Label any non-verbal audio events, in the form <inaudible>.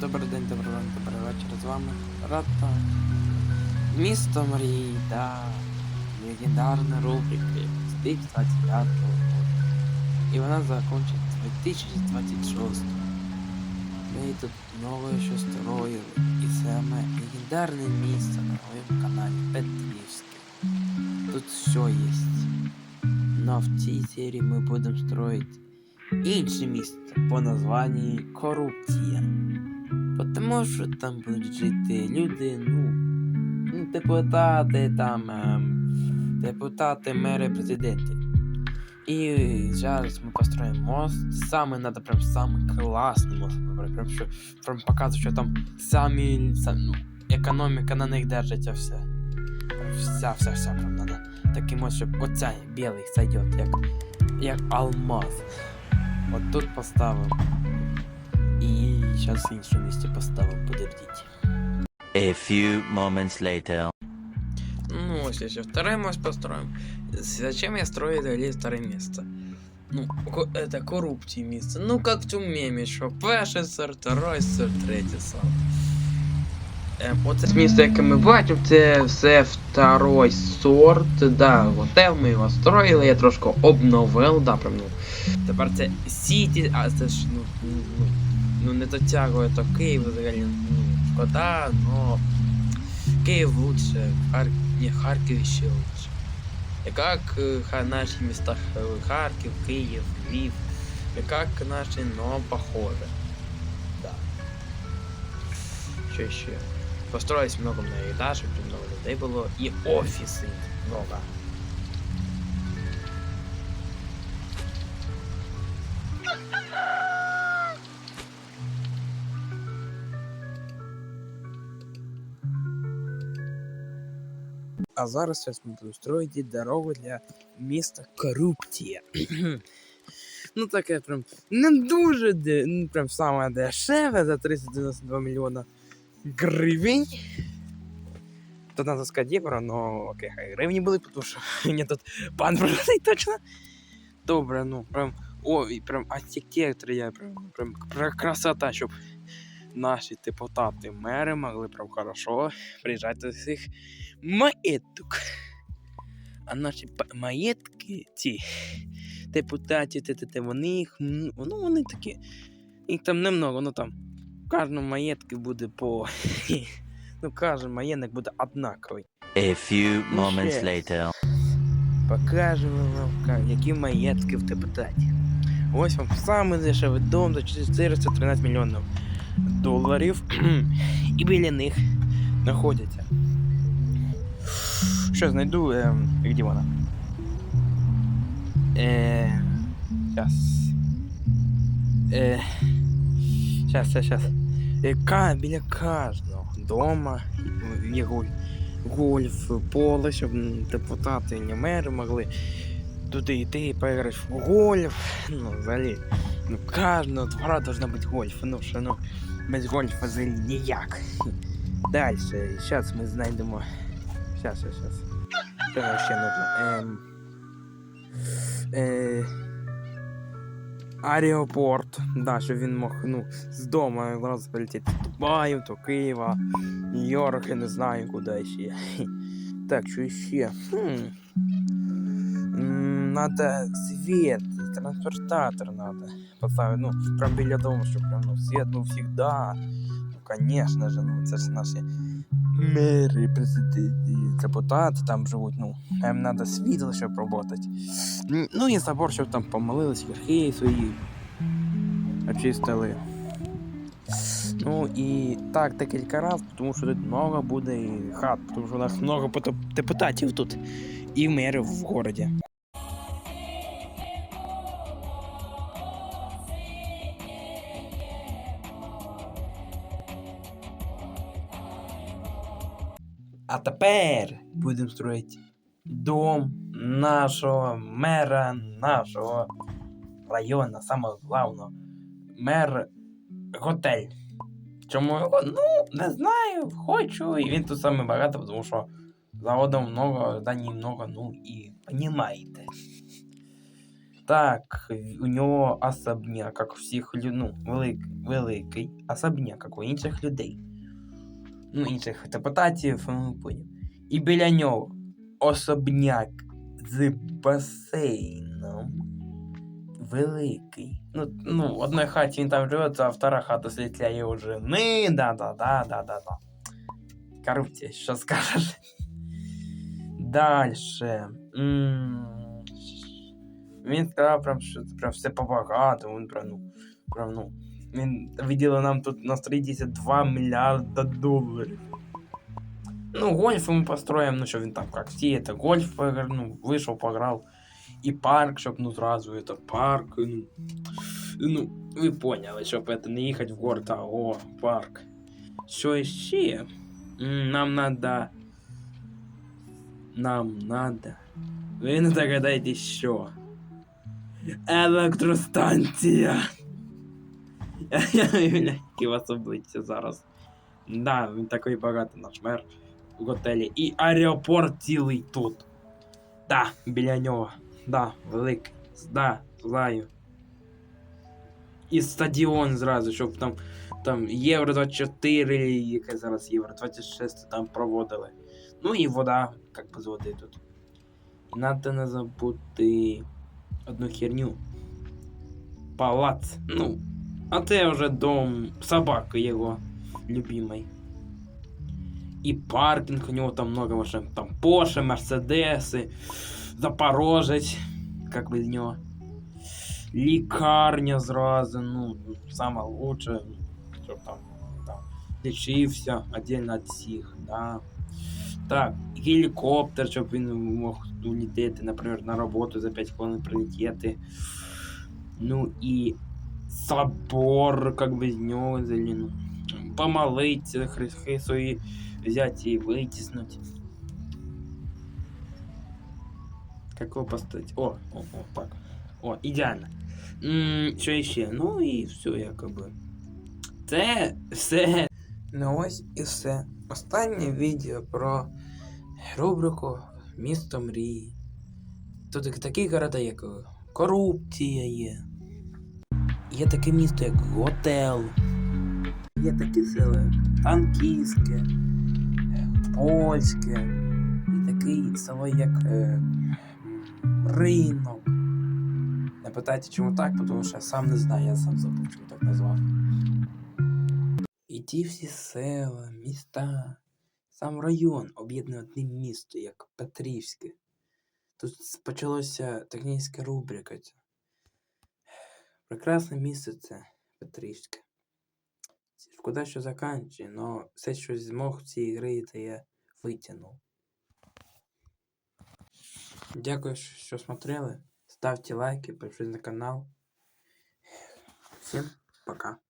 добрий день, добрий ранок, добрий вечір. З вами Рата. Місто мрій, да. Легендарна рубрика з 2025 року. І вона закончить 2026. Ми тут нове що строїли. І саме легендарне місто на моєму каналі Петрівське. Тут все є. Но в цій серії ми будемо строїти інше місто по названні Корупція. Потому що там будуть жити люди, ну, ну депутати там, ем, депутати, мери, президенти. І зараз ми построїмо мост. Саме надо прям самий класний мост. Прям, що, прям показує, що там самі, сам, ну, економіка на них держиться все. Вся, вся, вся, прям надо. Такий мост, щоб оцей білий зайдет, як, як алмаз. От тут поставив. І зараз в іншому місці поставив, подождіть. A few moments later. Ну, ось еще второй мост построим. Зачем я строю дали второе место? Ну, ко- это коррупции место. Ну, как в том меме, що перший сорт, второй сорт, третій сорт. Е, оце місто, яке ми бачимо, це все второй сорт, да, готел ми його строїли, я трошки обновив, да, прям, ну. Тепер це Сіті, а це ж, ну, ну, ну, ну не дотягує до Києва взагалі, ну, шкода, но Киев лучше, Хар... не, Харьков еще лучше. И как э, ха- наши места э, Харьков, Киев, Львив, и как наши, но похоже. Да. Что еще? Построилось много многоэтажек, тут много людей было, и офисы много. А зараз зараз ми будемо строїти дорогу для міста Корупція. <clears throat> ну таке прям не дуже де, ну, прям саме дешеве за 392 мільйона гривень. Тут надо сказати євро, но окей, хай гривні були, тому що <laughs> мені тут пан проданий точно. Добре, ну прям ой, прям архітектор, я прям, прям, прям красота, щоб Наші депутати, мери могли прям хорошо приїжджати до цих маєток. А наші маєтки, ці депутаті, вони їх, ну вони такі. Їх там немного, ну там. В кожному маєтку буде по. <laughs> Ну, кожен маєток буде однаковий. A few moments ще. later. Покажемо вам, які маєтки в депутаті. Ось вам самий дешевий дом за 413 мільйонів доларів. І біля них знаходяться. Що знайду, ем, де вона? Е, сейчас. Е, сейчас, сейчас, сейчас. Е, біля кожного дома є гольф, поле, щоб депутати і мери могли туди йти і поіграти в гольф. Ну, взагалі, ну, кожного двора должна бути гольф. Ну, що ну, без гольфа взагалі ніяк. Далі, зараз ми знайдемо. Сейчас, сейчас, сейчас. Що ще нужно? Ем... Е... Аеропорт. Да, щоб він мог, ну, з дому одразу полетіти до Дубаю, до Києва, Нью-Йорк, я не знаю, куди ще. Так, що ще? Хм. Надо свет, транспортатор надо поставить, ну, прям біля дому, щоб прям, ну, свет, ну, всегда. Ну, конечно же, ну, це ж наші мери, президенти, депутати там живуть, ну, їм треба світло, щоб працювати. Ну і забор, щоб там помолились, верхи свої очистили. Ну і так декілька разів, тому що тут много буде хат, тому що у нас много депутатів тут і мерів в городі. А тепер будемо строїти дом нашого мера, нашого району, самого главного. Мер готель. Чому його? Ну, не знаю, хочу. І він тут саме багато, тому що заводом много, зданий много, ну і понімаєте. Так, у нього особняк, як у всіх ну, велик, великий особняк, як у інших людей. Ну, інших депутатів. І біля нього особняк з басейном. Великий. Ну, ну, в одной хаті він там живе, а втора хата для його жени. Да-да-да-да-да-да. Коррупція, що скажеш? Дальше. Він сказав прям, що прям все по-багатому. Він прям, ну, прям, ну. Він виділив нам тут на строительство 2 мільярда доларів. Ну, гольф мы построим, ну что, він там, как все, это гольф, поигр- ну, вышел, поиграл. И парк, чтоб, ну, сразу это парк, ну, ну, вы поняли, щоб это не ехать в город, а, о, парк. Що еще? М, Нам надо... Нам надо... Ви не догадаєтесь, що? Електростанція! Я уявляю, які у вас обличчя зараз. Да, він такий багатий наш мер в готелі. І аеропорт цілий тут. Да, біля нього. Да, великий. Да, знаю. І стадіон зразу, щоб там, там Євро 24, яке зараз Євро 26 там проводили. Ну і вода, як би з води тут. І надо не забути одну херню. Палац. Ну, а це вже дом собаки його любимой. И паркинг у него там много машин. Там Porsche, Мерседеси, Запорожець, как бы з нього. Лікарня зразу, ну, саме лучше, щоб там, там лічився отдельно від всіх, да. Так, гелікоптер, щоб він мог улетіти, наприклад, на роботу за 5 хвилин прилетіти. Ну і собор, как бы з нього заліну. Помолиться, хрести свої взять і витіснуть. Какого поставить? О, о, о, так. О, ідеально. Що ще? Ну і все, якоби. Це все. Ну ось і все. Останнє відео про рубрику Місто мрії. Тут такі города, як корупція є. Є таке місто, як готел. Є такі села, як Танківське, Польське, і таке село, як е, Ринок. Не питайте, чому так, тому що я сам не знаю, я сам забув, чому так назвав. І ті всі села, міста, сам район об'єднаний одне місто, як Петрівське. Тут почалося технічна рубрика. Прекрасне місце це Петрівське. Шкода, що заканчує, но все, що змог в цій грі, то я витягнув. Дякую, що смотрели. Ставьте лайки, подписывайтесь на канал. Всем пока.